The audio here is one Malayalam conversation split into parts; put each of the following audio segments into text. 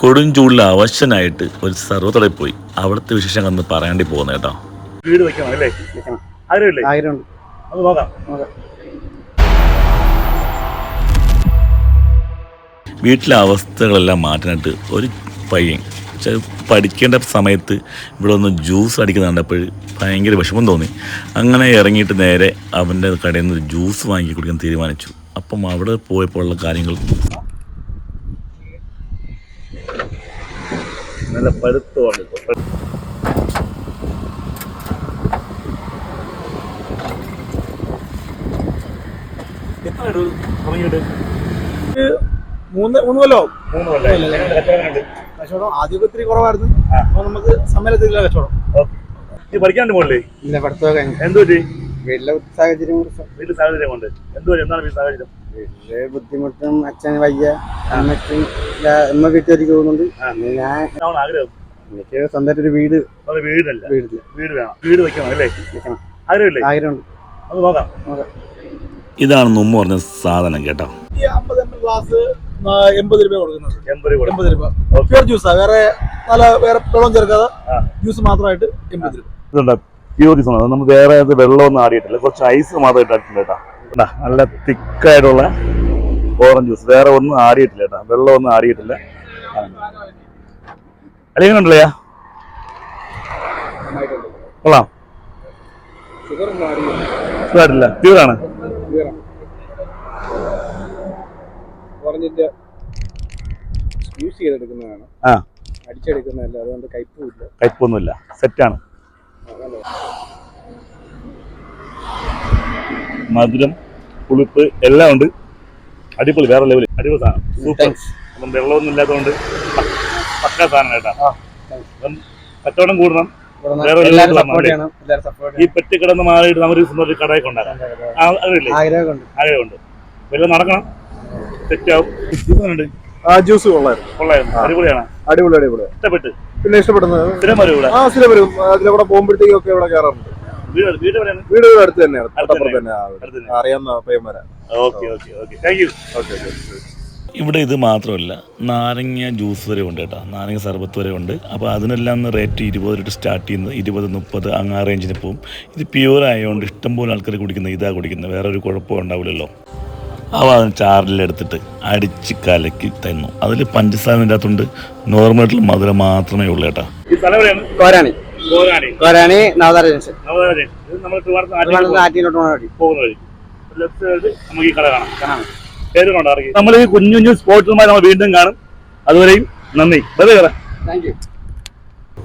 കൊടുംചൂടിൽ അവശനായിട്ട് ഒരു സർവത്തോടെ പോയി. അവിടുത്തെ വിശേഷം ഒന്ന് പറയാണ്ടി പോകുന്ന കേട്ടോ. വീട് വെക്കണം അല്ലേ? വെക്കണം. ആഗ്രഹമില്ലേ ആഗ്രഹമുണ്ട് അത് നോക്കാം. നോക്കാം. വീട്ടിലെ അവസ്ഥകളെല്ലാം മാറ്റാനായിട്ട് ഒരു പയ്യൻ. പഠിക്കേണ്ട സമയത്ത് ഇവിടെ ഒന്ന് ജ്യൂസ് അടിക്കുന്ന കണ്ടപ്പോൾ ഭയങ്കര വിഷമം തോന്നി. അങ്ങനെ ഇറങ്ങിയിട്ട് നേരെ അവന്റെ കടയിൽ നിന്ന് ഒരു ജ്യൂസ് വാങ്ങി കുടിക്കാൻ തീരുമാനിച്ചു. അപ്പം അവിടെ പോയപ്പോഴുള്ള കാര്യങ്ങൾ നല്ല പഴുത്തമാണ് ഇപ്പൊ എത്ര മൂന്ന് മൂന്ന് കൊല്ലോ? മൂന്ന് കൊല്ലം. എങ്ങനെയുണ്ട്? കച്ചവടം ആദ്യമൊക്കെ ഇത്തിരി കുറവായിരുന്നു. അപ്പൊ നമുക്ക് സമയത്തില്ല കച്ചവടം. പഠിക്കാണ്ട് പോകണ്ടേ ഇല്ല പഠിത്തമൊക്കെ എന്ത് പറ്റി വീട്ടിലെ സാഹചര്യം വീട്ടിൽ സാഹചര്യം കൊണ്ട്. എന്ത് പറ്റി എന്താണ് ഈ സാഹചര്യം? വീട്ടിലെ ബുദ്ധിമുട്ടും അച്ഛന് വയ്യ അമ്മയ്ക്കും അമ്മ വീട്ടിലേക്ക് പോകുന്നുണ്ട്. ഞാൻ ആഗ്രഹം? എനിക്ക് സ്വന്തമായിട്ട് ഒരു വീട് വീടല്ല വീടില്ല. വീട് വേണം. വീട് വെക്കണം അല്ലേ? വെക്കണം. ആഗ്രഹമില്ലേ? ആഗ്രഹമുണ്ട്. അത് നോക്കാം. നോക്കാം. ഇതാണ് മുമ്പ് പറഞ്ഞ സാധനം കേട്ടോ. ഈ അമ്പത് എം ഗ്ലാസ് എൺപത് രൂപ കൊടുക്കുന്നത്. എൺപത് രൂപ എൺപത് രൂപ. പ്യൂർ ജ്യൂസാ വേറെ നല്ല വേറെ വെള്ളം ചേർക്കാതെ. ജ്യൂസ് മാത്രമായിട്ട് എൺപത് രൂപ. ഇതുണ്ട്. പ്യൂർ ജ്യൂസ് ആണ് നമ്മൾ വേറെ അത് വെള്ളമൊന്നും ആടിയിട്ടില്ല. കുറച്ച് ഐസ് മാത്രം ഇട്ടിട്ടുണ്ട് കേട്ടോ. നല്ല തിക്കായിട്ടുള്ള ഓറഞ്ച് ജ്യൂസ് വേറെ ഒന്നും ആടിയിട്ടില്ല കേട്ടോ. വെള്ളമൊന്നും ആടിയിട്ടില്ല. അല്ലെങ്കിൽ ഉണ്ടല്ലേ? കൊള്ളാം. ഇതായിട്ടില്ല പ്യൂറാണ് ഓറഞ്ചിന്റെ യൂസ് ചെയ്തെടുക്കുന്നതാണ്. ആ. അടിച്ചെടുക്കുന്നതല്ല. അതുകൊണ്ട് കയ്പൊന്നുമില്ല സെറ്റാണ് മധുരം പുളിപ്പ് എല്ലാം ഉണ്ട്. അടിപൊളി വേറെ ലെവൽ അടിപൊളി സാധനം. സൂപ്പർ അപ്പം വെള്ളമൊന്നും ഇല്ലാത്തതുകൊണ്ട് പക്ക സാധനം കേട്ടാ. അപ്പം കച്ചവടം കൂടണം. വേറെ ഒരു സപ്പോർട്ട് വന്നാലേ. എല്ലാവരും സപ്പോർട്ട് ഈ പെട്ടി കിടന്ന് മാറിയിട്ട് നമ്മൾ ഒരു കടയൊക്കെ ഉണ്ടാക്കാം. ആ, അറിയില്ലേ ആഗ്രഹമുണ്ട്. വല്ലതും നടക്കണം. സെറ്റാവും. ജ്യൂസ് കൊള്ളായിരുന്നു. കൊള്ളായിരുന്നു. അടിപൊളിയാണ്. അടിപൊളി അടിപൊളി. ഇഷ്ടപ്പെട്ട്. പിന്നെ ഇഷ്ടപ്പെടുന്നത്? സ്ഥിരം വരും ഇവിടെ. ആ സ്ഥിരം വരും. അതിലെ കൂടെ പോകുമ്പോഴത്തേക്കൊക്കെ ഇവിടെ കയറാറുണ്ട്. വീട് വീട് എവിടെയാണ്? വീട് ഇവിടെ അടുത്ത് തന്നെയാണ്. തൊട്ടപ്പുറത്ത് തന്നെ അടുത്ത് തന്നെ. അറിയാവുന്ന പയ്യന്മാരാ okay okay okay. Thank you okay okay. ഇവിടെ ഇത് മാത്രമല്ല നാരങ്ങ ജ്യൂസ് വരെ ഉണ്ട് കേട്ടോ. നാരങ്ങ സർബത്ത് വരെ ഉണ്ട്. അപ്പോൾ അതിനെല്ലാം റേറ്റ് ഇരുപത് രൂപ സ്റ്റാർട്ട് ചെയ്യുന്നത് ഇരുപത് മുപ്പത് അങ്ങ് ആ റേഞ്ചിന് പോകും ഇത് പ്യൂർ ആയതുകൊണ്ട് ഇഷ്ടംപോലെ ആൾക്കാർ കുടിക്കുന്നത് ഇതാ കുടിക്കുന്നത്. വേറെ ഒരു കുഴപ്പം ഉണ്ടാവില്ലല്ലോ. അവ അതിന് ചാറിലെടുത്തിട്ട് അടിച്ച് കലക്കി തന്നു. അതിൽ പഞ്ചസാര ഇല്ലാത്തതുകൊണ്ട് നോർമലായിട്ടുള്ള മധുരം മാത്രമേ ഉള്ളൂ കേട്ടോ. കോരാണി. കോരാണി. കോരാണി നവതാര ജംഗ്ഷൻ നമുക്ക് ഈ കട കാണാം. നമ്മൾ ഈ കുഞ്ഞു കുഞ്ഞു സ്പോർട്സ്മാരെ നമ്മൾ വീണ്ടും കാണും. അതുവരെയും നന്ദി. താങ്ക് യു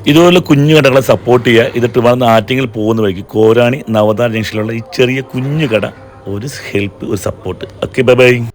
ഇതുപോലെ കുഞ്ഞു കടകളെ സപ്പോർട്ട് ചെയ്യുക. ഇത് ട്രിവാൻഡ്രം ആറ്റിങ്ങിൽ പോകുന്ന വഴിക്ക് കോരാണി നവതാര ജംഗ്ഷനിലുള്ള ഈ ചെറിയ കുഞ്ഞു കട ഒരു ഹെൽപ്പ് ഒരു സപ്പോർട്ട് ഓക്കെ ബൈ ബൈ